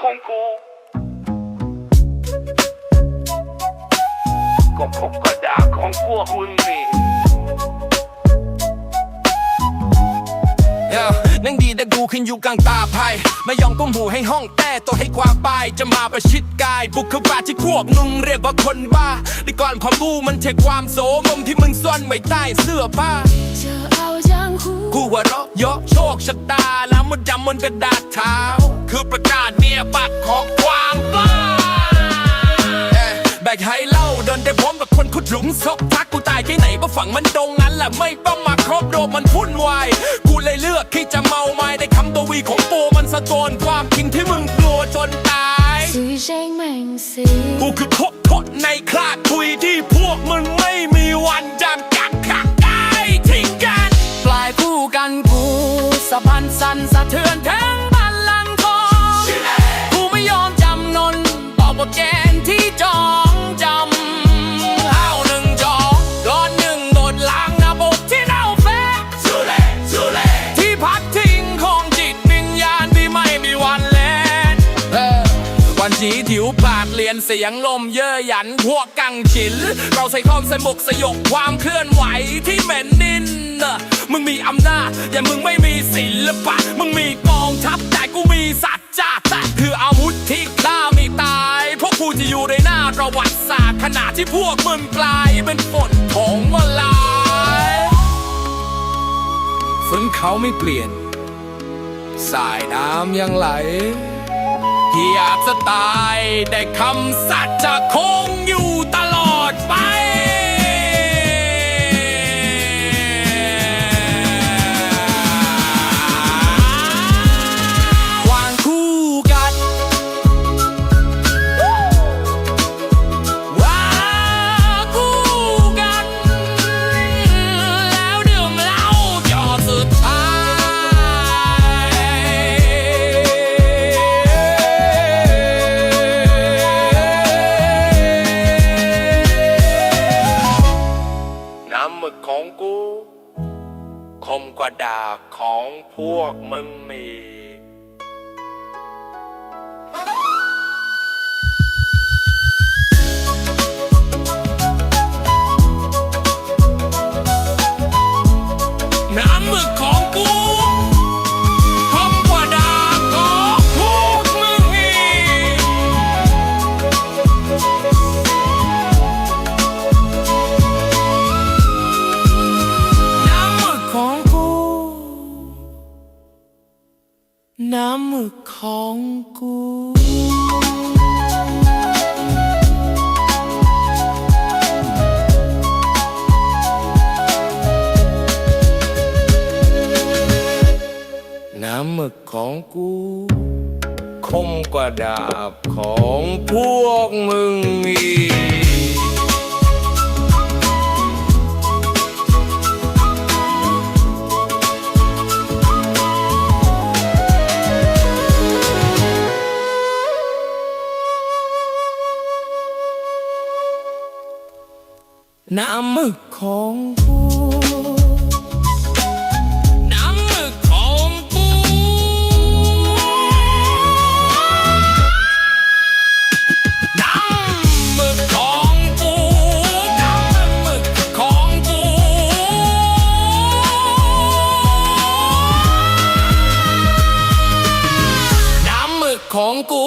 ของกูก็พบกระดาษของพวกมึงนี่ Yeah. นั่งดีแต่กูขึ้นอยู่กลางตาภายไม่ยอมก้มหูให้ห้องแต่ตัวให้กว่าไปจะมาประชิดกาย บุคเข้ามาที่พวกมึงเรียกว่าคนบ้าดีก่อนความกูมันเทความโสมมที่มึงซ่อนไว้ใต้เสื้อผ้ากูหัวเราะเยาะโชคชะตา แล้วมันจำมันกระดาษเท้า ของความบ้าแบกไฮเล่าเดินได้พร้อมกับคนขุดหลุมซกทักกูตายที่ไหนบ่ฝั่งมันตรงนั้นแหละไม่ต้องมาครอบโดมันพุ่นวายกูเลยเลือกที่จะเมาไม้ได้คำตัววีของปูมันสะโจนความจริงที่มึงกลัวจนตายกูคือคบคดในคลาดคุยที่พวกมึงไม่มีวันจำกัดขักได้ทิ้งกัน ปลายคู่กันกูสะพันสันสะเทือนแท้ บอกบทแกนที่จองจำเอาหนึ่งจองก้อนหนึ่งบทล้างนะบทที่เน่าแฟสุเลสุเลที่พักทิ้งของจิตวิญญาณที่ไม่มีวันแลนเออวันจีถิวปาดเรียนเสียงลมเย่อหยันพวกกังฉิน เราใส่ข้อมใส่หมกสยบความเคลื่อนไหวที่เหม็นนินน่ะมึงมีอำนาจอย่ามึงไม่มีศิลปะ มึงมีกองทัพแต่กูมีสัจจะ ที่พวกมึงกลายเป็นฝนของมาลายฝืนเขาไม่เปลี่ยน สายน้ำยังไหลที่อาจจะตายได้คำสัตย์จะคงอยู่ตลอดไป น้ำหมึกของกู คมกว่าดาบของพวกมึงมี น้ำหมึกของกูน้ำหมึกของกู คมกว่าดาบของพวกมึงอีก น้ำหมึกของกูน้ำหมึกของกูน้ำหมึกของกูน้ำหมึกของกูน้ำหมึกของกู